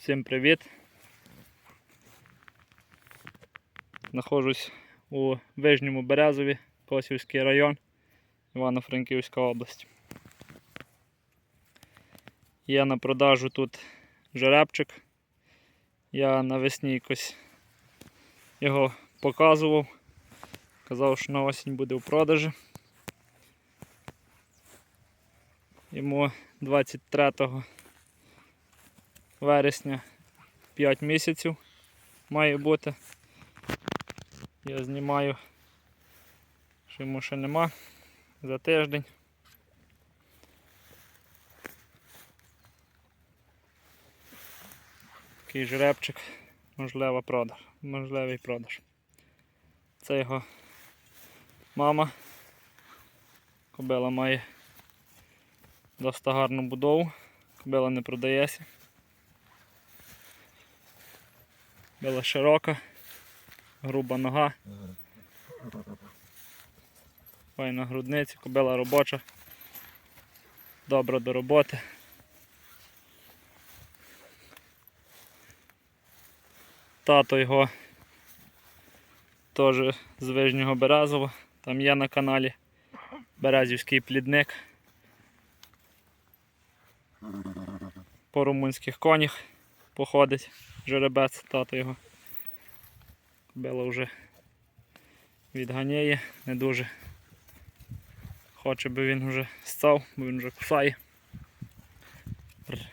Всім привіт! Знаходжусь у Вижньому Березові, Косівський район, Івано-Франківська область. Є на продажу тут жеребчик. Я навесні якось його показував. Казав, що на осінь буде у продажі. Йому 23 вересня 5 місяців має бути. Я знімаю, що йому ще нема за тиждень. Такий жеребчик, можливо, продаж, можливий продаж. Це його мама. Кобила має досить гарну будову. Кобила не продається. Була широка, груба нога. Файна грудниця, кобила робоча. Добра до роботи. Тато його теж з Вижнього Березова. Там є на каналі Березівський плідник. По румунських конях походить жеребець, тато його. Кобила вже відганяє, не дуже хоче би він вже став, бо він вже кусає. Р.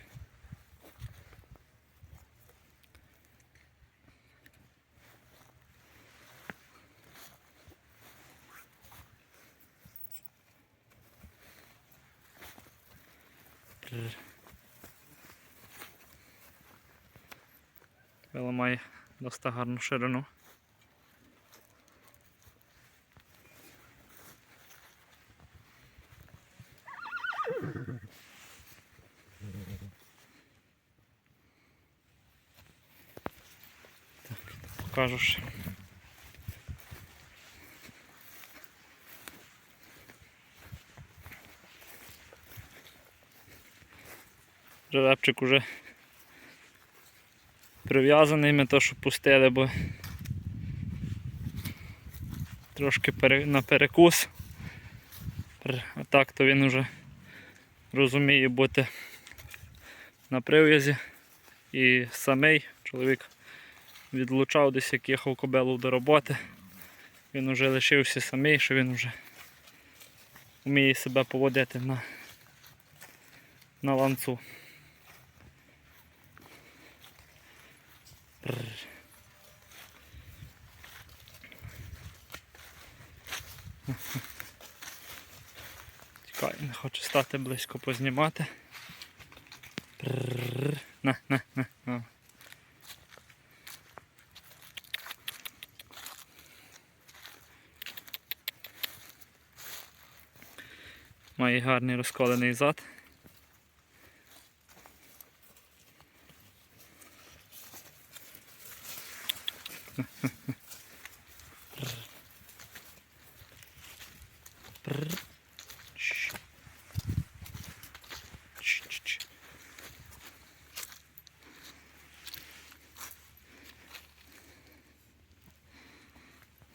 Р. Має досить гарну ширину. Так, покажу ще. Жеребчик уже прив'язаний, ми то, що пустили, бо трошки на перекус. А так то він уже розуміє бути на прив'язі. І самий чоловік відлучав десь, як їхав кобилу до роботи. Він уже лишився самий, що він вже вміє себе поводити на, на ланцу. Тікай, не хочу стати близько познімати. На, на, на. Має гарний розколений зад.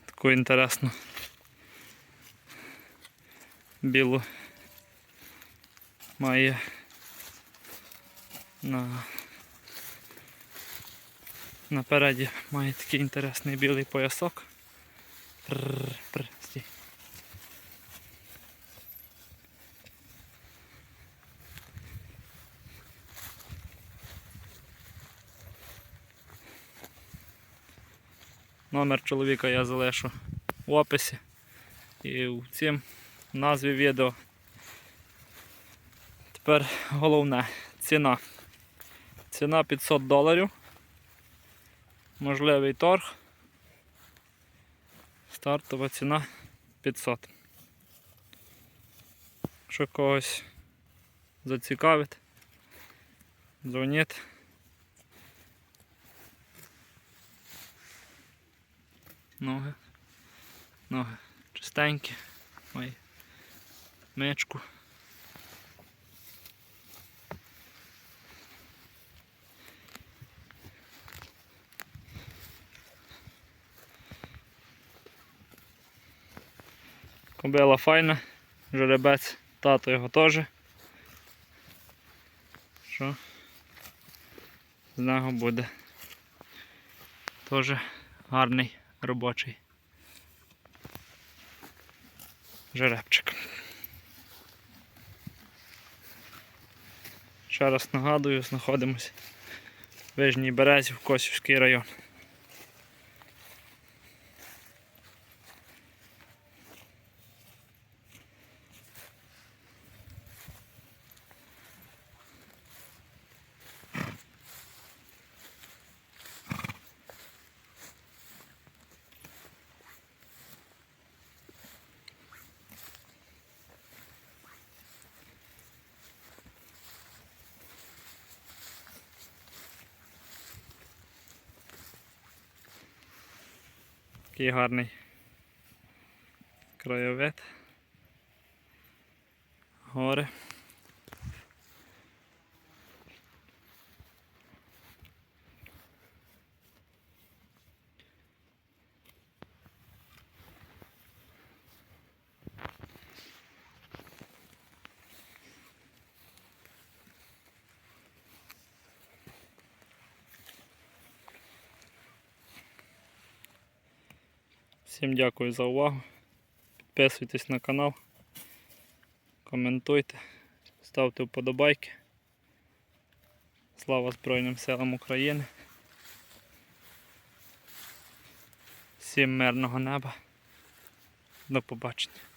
Таку інтересну білу має на напереді має такий інтересний білий поясок. Прррр, прррр, стій. Номер чоловіка я залишу в описі і в цім назві відео. Тепер головне ціна. Ціна 500 доларів. Можливий торг. Стартова ціна 500. Якщо когось зацікавить, дзвоніть. Ноги. Ноги чистенькі. Має мечку. Кобила файна, жеребець, тато його теж. Що? З нього буде теж гарний робочий жеребчик. Ще раз нагадую, знаходимося в Вижній Березі в Косівський район. Такий гарний краєвид. Гори. Всім дякую за увагу. Підписуйтесь на канал, коментуйте, ставте вподобайки. Слава Збройним силам України. Всім мирного неба. До побачення.